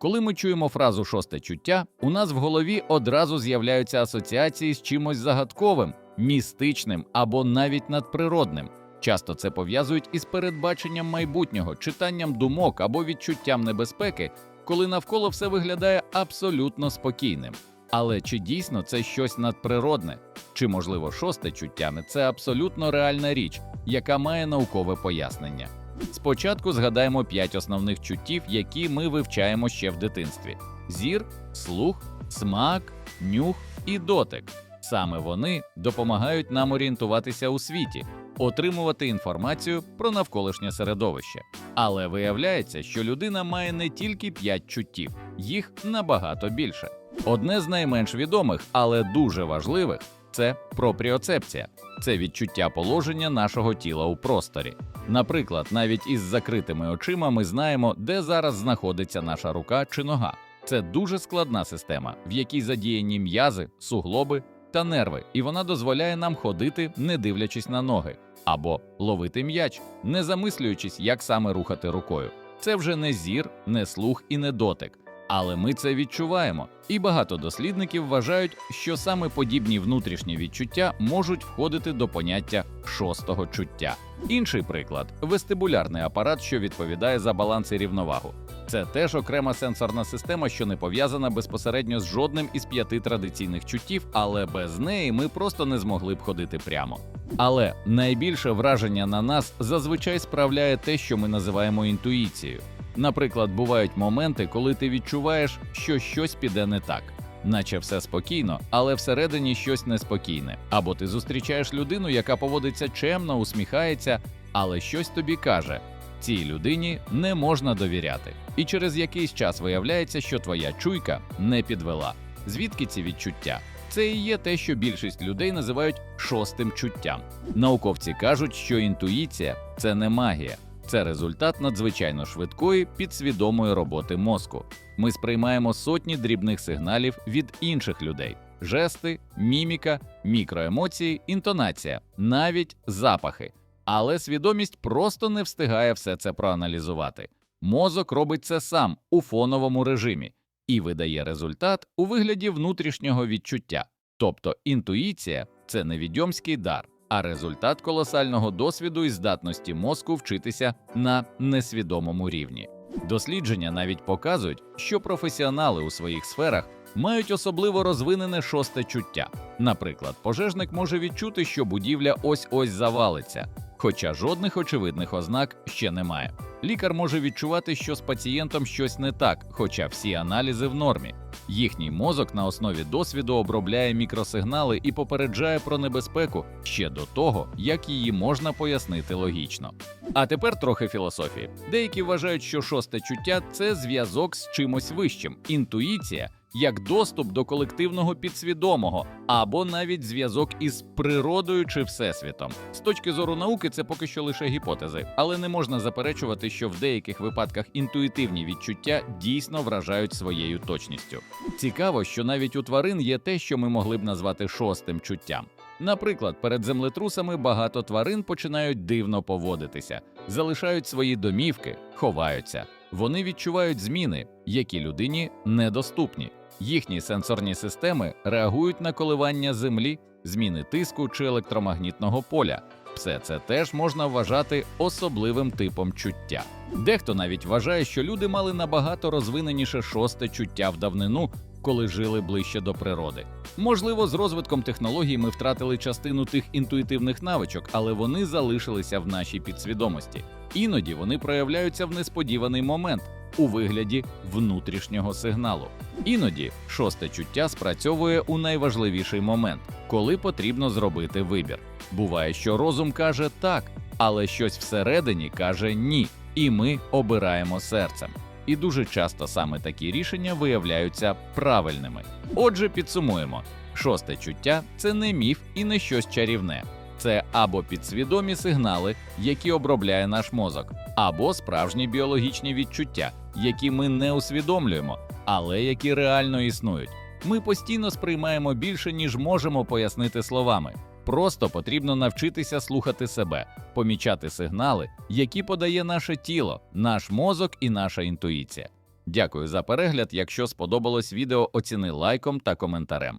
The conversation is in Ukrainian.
Коли ми чуємо фразу шосте чуття, у нас в голові одразу з'являються асоціації з чимось загадковим, містичним або навіть надприродним. Часто це пов'язують із передбаченням майбутнього, читанням думок або відчуттям небезпеки, коли навколо все виглядає абсолютно спокійним. Але чи дійсно це щось надприродне? Чи можливо шосте чуття не це абсолютно реальна річ, яка має наукове пояснення? Спочатку згадаємо п'ять основних чуттів, які ми вивчаємо ще в дитинстві: зір, слух, смак, нюх і дотик. Саме вони допомагають нам орієнтуватися у світі, отримувати інформацію про навколишнє середовище. Але виявляється, що людина має не тільки п'ять чуттів, їх набагато більше. Одне з найменш відомих, але дуже важливих це пропріоцепція. Це відчуття положення нашого тіла у просторі. Наприклад, навіть із закритими очима ми знаємо, де зараз знаходиться наша рука чи нога. Це дуже складна система, в якій задіяні м'язи, суглоби та нерви, і вона дозволяє нам ходити, не дивлячись на ноги, або ловити м'яч, не замислюючись, як саме рухати рукою. Це вже не зір, не слух і не дотик. Але ми це відчуваємо, і багато дослідників вважають, що саме подібні внутрішні відчуття можуть входити до поняття шостого чуття. Інший приклад вестибулярний апарат, що відповідає за баланс і рівновагу. Це теж окрема сенсорна система, що не пов'язана безпосередньо з жодним із п'яти традиційних чуттів, але без неї ми просто не змогли б ходити прямо. Але найбільше враження на нас зазвичай справляє те, що ми називаємо інтуїцією. Наприклад, бувають моменти, коли ти відчуваєш, що щось піде не так, наче все спокійно, але всередині щось неспокійне. Або ти зустрічаєш людину, яка поводиться чемно, усміхається, але щось тобі каже: цій людині не можна довіряти. І через якийсь час виявляється, що твоя чуйка не підвела. Звідки ці відчуття? Це і є те, що більшість людей називають шостим чуттям. Науковці кажуть, що інтуїція це не магія. Це результат надзвичайно швидкої підсвідомої роботи мозку. Ми сприймаємо сотні дрібних сигналів від інших людей: жести, міміка, мікроемоції, інтонація, навіть запахи. Але свідомість просто не встигає все це проаналізувати. Мозок робить це сам у фоновому режимі і видає результат у вигляді внутрішнього відчуття. Тобто інтуїція це не відьомський дар, а результат колосального досвіду і здатності мозку вчитися на несвідомому рівні. Дослідження навіть показують, що професіонали у своїх сферах мають особливо розвинене шосте чуття. Наприклад, пожежник може відчути, що будівля ось-ось завалиться, хоча жодних очевидних ознак ще немає. Лікар може відчувати, що з пацієнтом щось не так, хоча всі аналізи в нормі. Їхній мозок на основі досвіду обробляє мікросигнали і попереджає про небезпеку ще до того, як її можна пояснити логічно. А тепер трохи філософії. Деякі вважають, що шосте чуття це зв'язок з чимось вищим, інтуїція. Як доступ до колективного підсвідомого, або навіть зв'язок із природою чи всесвітом. З точки зору науки, це поки що лише гіпотези, але не можна заперечувати, що в деяких випадках інтуїтивні відчуття дійсно вражають своєю точністю. Цікаво, що навіть у тварин є те, що ми могли б назвати шостим чуттям. Наприклад, перед землетрусами багато тварин починають дивно поводитися, залишають свої домівки, ховаються. Вони відчувають зміни, які людині недоступні. Їхні сенсорні системи реагують на коливання землі, зміни тиску чи електромагнітного поля. Все це теж можна вважати особливим типом чуття. Дехто навіть вважає, що люди мали набагато розвиненіше шосте чуття в давнину, коли жили ближче до природи. Можливо, з розвитком технологій ми втратили частину тих інтуїтивних навичок, але вони залишилися в нашій підсвідомості. Іноді вони проявляються в несподіваний момент у вигляді внутрішнього сигналу. Іноді шосте чуття спрацьовує у найважливіший момент, коли потрібно зробити вибір. Буває, що розум каже так, але щось всередині каже ні, і ми обираємо серцем. І дуже часто саме такі рішення виявляються правильними. Отже, підсумуємо: шосте чуття це не міф і не щось чарівне. Це або підсвідомі сигнали, які обробляє наш мозок, або справжні біологічні відчуття, які ми не усвідомлюємо, але які реально існують. Ми постійно сприймаємо більше, ніж можемо пояснити словами. Просто потрібно навчитися слухати себе, помічати сигнали, які подає наше тіло, наш мозок і наша інтуїція. Дякую за перегляд. Якщо сподобалось відео, оціни лайком та коментарем.